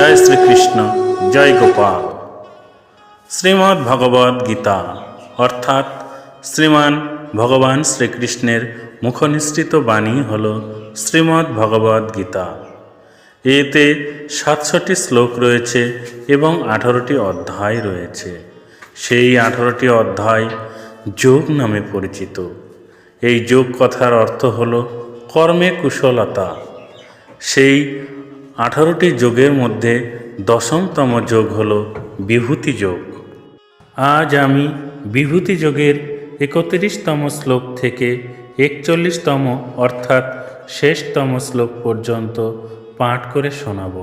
জয় শ্রীকৃষ্ণ, জয় গোপাল। শ্রীমদ্ ভগবদ গীতা, অর্থাৎ শ্রীমান ভগবান শ্রীকৃষ্ণের মুখনিসৃত বাণী হল শ্রীমদ্ ভগবদ গীতা। এতে সাতশোটি শ্লোক রয়েছে এবং আঠারোটি অধ্যায় রয়েছে। সেই আঠারোটি অধ্যায় যোগ নামে পরিচিত। এই যোগ কথার অর্থ হল কর্মে কুশলতা। সেই আঠারোটি যোগের মধ্যে দশমতম যোগ হল বিভূতি যোগ। আজ আমি বিভূতি যোগের একত্রিশতম শ্লোক থেকে একচল্লিশতম অর্থাৎ শেষতম শ্লোক পর্যন্ত পাঠ করে শোনাব।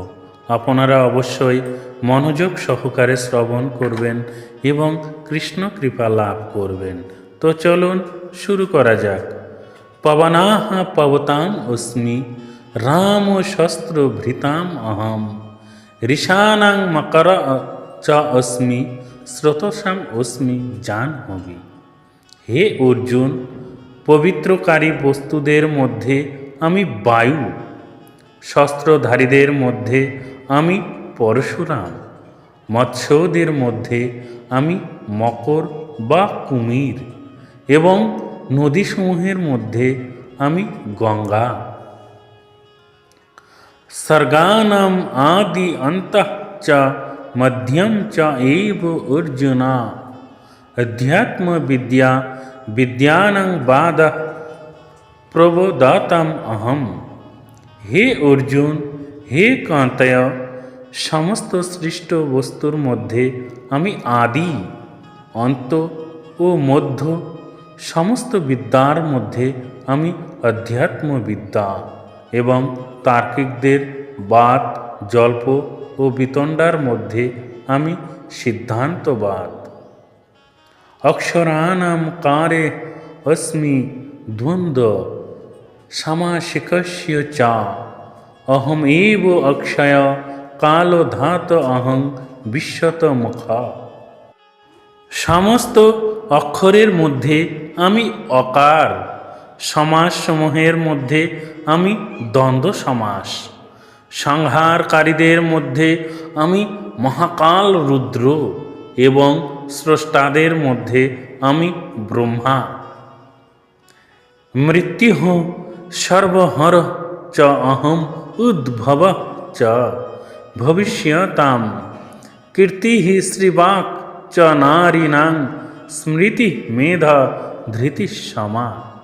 আপনারা অবশ্যই মনোযোগ সহকারে শ্রবণ করবেন এবং কৃষ্ণ কৃপা লাভ করবেন। তো চলুন শুরু করা যাক। পবনাহ পবতাম অস্মি রাম শস্ত্র ভৃতাম অহম ঋষানাং মকর চ অস্মি স্রোতসাম অস্মি জান হবি হে অর্জুন পবিত্রকারী বস্তুদের মধ্যে আমি বায়ু শস্ত্রধারীদের মধ্যে আমি পরশুরাম মৎস্যদের মধ্যে আমি মকর বা কুমির, এবং নদীসমূহের মধ্যে আমি গঙ্গা। सर्गानाम आदि अंतः च मध्यम च एव अर्जुना अध्यात्म विद्या विद्यानं बाद প্রবোদাতাম অহম হে অর্জুন হে কান্তয় সমস্ত সৃষ্ট বস্তুর মধ্যে আমি আদি অন্ত ও মধ্য সমস্ত বিদ্যার মধ্যে আমি অধ্যাত্ম বিদ্যা এবং তার্কিকদের বাদ জল্প ও বিতণ্ডার মধ্যে আমি সিদ্ধান্তবাদ। অক্ষরানাম কারে অস্মি দ্বন্দ্ব সামাসিকস্য চা। অহম এব অক্ষয় কালো ধাত অহং বিশ্বত মুখা। সমস্ত অক্ষরের মধ্যে আমি অকার। সমাসসমূহের মধ্যে আমি দ্বন্দ্ব সমাস। সংহারকারীদের মধ্যে আমি মহাকাল রুদ্র এবং স্রষ্টাদের মধ্যে আমি ব্রহ্মা। মৃত্যু সর্বহর চ অহম উদ্ভব চ ভবিষ্যতাম। কীর্তি শ্রীবাক চ নারীণাং স্মৃতি মেধা ধৃতি সমা।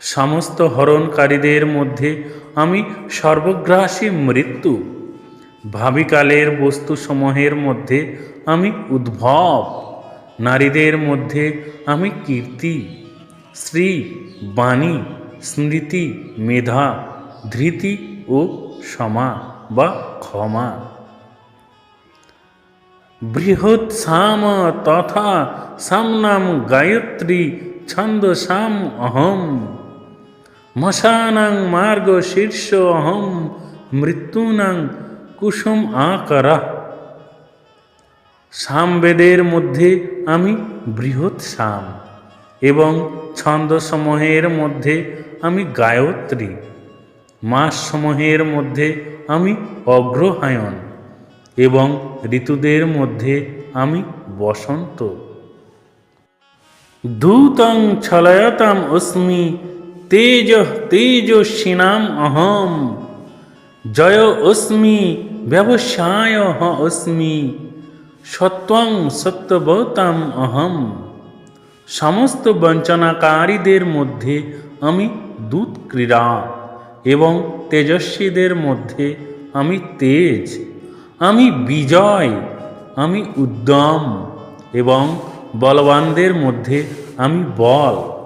সমস্ত হরণকারীদের মধ্যে আমি সর্বগ্রাসী মৃত্যু। ভাবিকালের বস্তুসমূহের মধ্যে আমি উদ্ভব। নারীদের মধ্যে আমি কীর্তি শ্রী বাণী, স্মৃতি, মেধা, ধৃতি ও সমা বা ক্ষমা। বৃহৎ সাম তথা সামনাম গায়ত্রী ছন্দসাম অহম। মশানাং মার্গ শীর্ষ অহম, মৃত্যুনাং কুসুম আকারা। সামবেদের মধ্যে আমি বৃহৎ সাম এবং ছন্দসমূহের মধ্যে আমি গায়ত্রী। মাসসমূহের মধ্যে আমি অগ্রহায়ণ এবং ঋতুদের মধ্যে আমি বসন্ত। দূতং ছলয়তাম অস্মি তেজ তেজস্বিনাম অহম। জয় অস্মি, ব্যবসায় অস্মি। সত্বং সত্যবতাম অহম। সমস্ত বঞ্চনাকারীদের মধ্যে আমি দূত ক্রীড়া এবং তেজস্বীদের মধ্যে আমি তেজ। আমি বিজয়, আমি উদ্যম এবং বলবানদের মধ্যে আমি বল।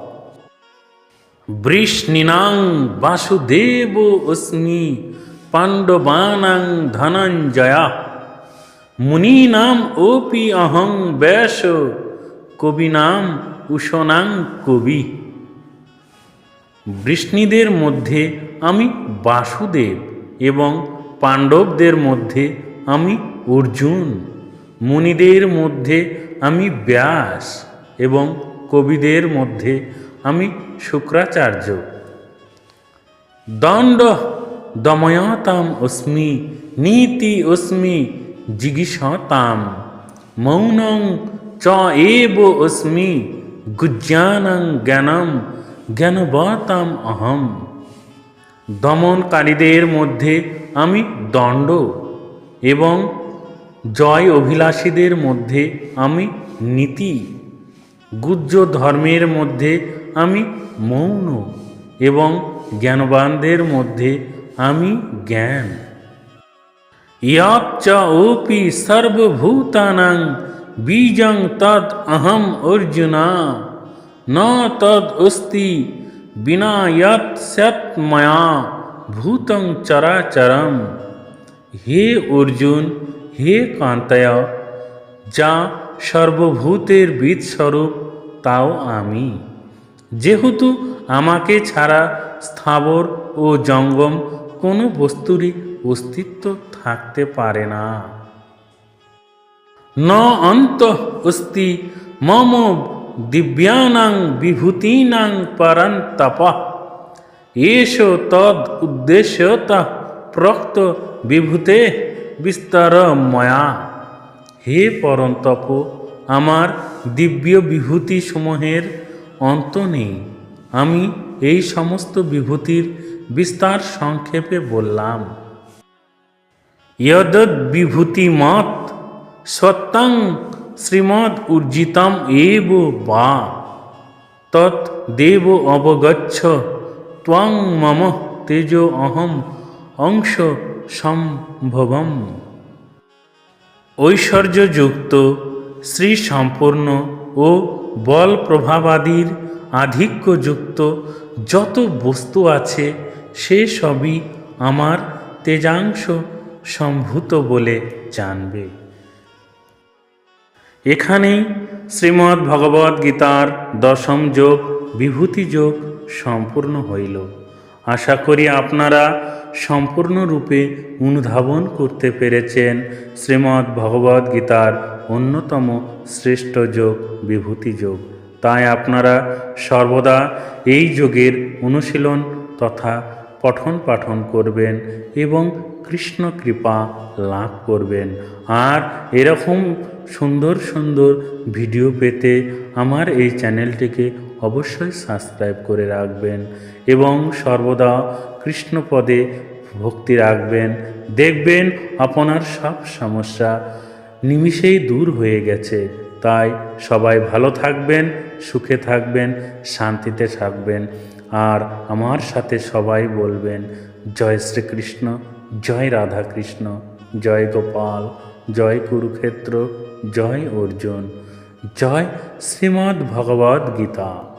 বৃষ্ণিনাং বাসুদেব অস্মি পাণ্ডবানাং ধনঞ্জয়া। মুনীনাম ওপি অহং ব্যাস, কবিনাম উষনাং কবি। বৃষ্ণিদের মধ্যে আমি বাসুদেব এবং পাণ্ডবদের মধ্যে আমি অর্জুন। মুনিদের মধ্যে আমি ব্যাস এবং কবিদের মধ্যে আমি শুক্রাচার্য। দণ্ড দময়তাম অস্মি, নীতি অস্মি জিগিষতাম মৌনং চ এব অস্মি, গুজ্জানং জ্ঞানম, জ্ঞানবতাম অহম। দমনকারীদের মধ্যে আমি দণ্ড এবং জয় অভিলাষীদের মধ্যে আমি নীতি। গুজ্জ ধর্মের মধ্যে আমি মৌন এবং জ্ঞানবানদের মধ্যে আমি জ্ঞান। ইয়াচ্চ ওপি সর্বভূতানাং বীজং তদ অহম অর্জুনা। ন তদ অস্তি বিনা যৎ সৎ ময়া ভূতং চরাচরম। হে অর্জুন, হে কান্তয়, যা সর্বভূতের বীজস্বরূপ তাও আমি। যেহেতু আমাকে ছাড়া স্থাবর ও জঙ্গম কোনো বস্তুরই অস্তিত্ব থাকতে পারে না। ন অন্ত অস্তি মম দিব্যানাং বিভূতিনাং পরন্তপ। এষ তদ উদ্দেশ্যত প্রক্ত বিভূতে বিস্তর ময়া। হে পরন্তপ, আমার দিব্য বিভূতি সমূহের অন্ত নেই। আমি এই সমস্ত বিভূতির বিস্তার সংক্ষেপে বললাম। বিভূতিমত সত্যং শ্রীমদ উর্জিতম এব বা। তৎ দেব অবগচ্ছ ত্বং মম তেজ অহম অংশ সম্ভবম। ঐশ্বর্যযুক্ত শ্রী সম্পূর্ণ ও বল প্রভাবাদির আধিক্যযুক্ত যত বস্তু আছে, সে সবই আমার তেজাংশ সম্ভূত বলে জানবে। এখানেই শ্রীমদ্ ভগবদ গীতার দশম যোগ, বিভূতি যোগ সম্পূর্ণ হইল। আশা করি আপনারা সম্পূর্ণরূপে অনুধাবন করতে পেরেছেন শ্রীমদ্ ভগবদ গীতার অন্যতম শ্রেষ্ঠ যোগ, বিভূতি যোগ। তাই আপনারা সর্বদা এই যোগের অনুশীলন তথা পঠন পাঠন করবেন এবং কৃষ্ণ কৃপা লাভ করবেন। আর এরকম সুন্দর সুন্দর ভিডিও পেতে আমার এই চ্যানেলটিকে অবশ্যই সাবস্ক্রাইব করে রাখবেন এবং সর্বদা কৃষ্ণপদে ভক্তি রাখবেন। দেখবেন আপনার সব সমস্যা নিমিষেই দূর হয়ে গেছে। তাই সবাই ভালো থাকবেন, সুখে থাকবেন, শান্তিতে থাকবেন। আর আমার সাথে সবাই বলবেন, জয় শ্রীকৃষ্ণ, জয় রাধাকৃষ্ণ, জয় গোপাল, জয় কুরুক্ষেত্র, জয় অর্জুন, জয় শ্রীমদ্ ভগবদ্ গীতা।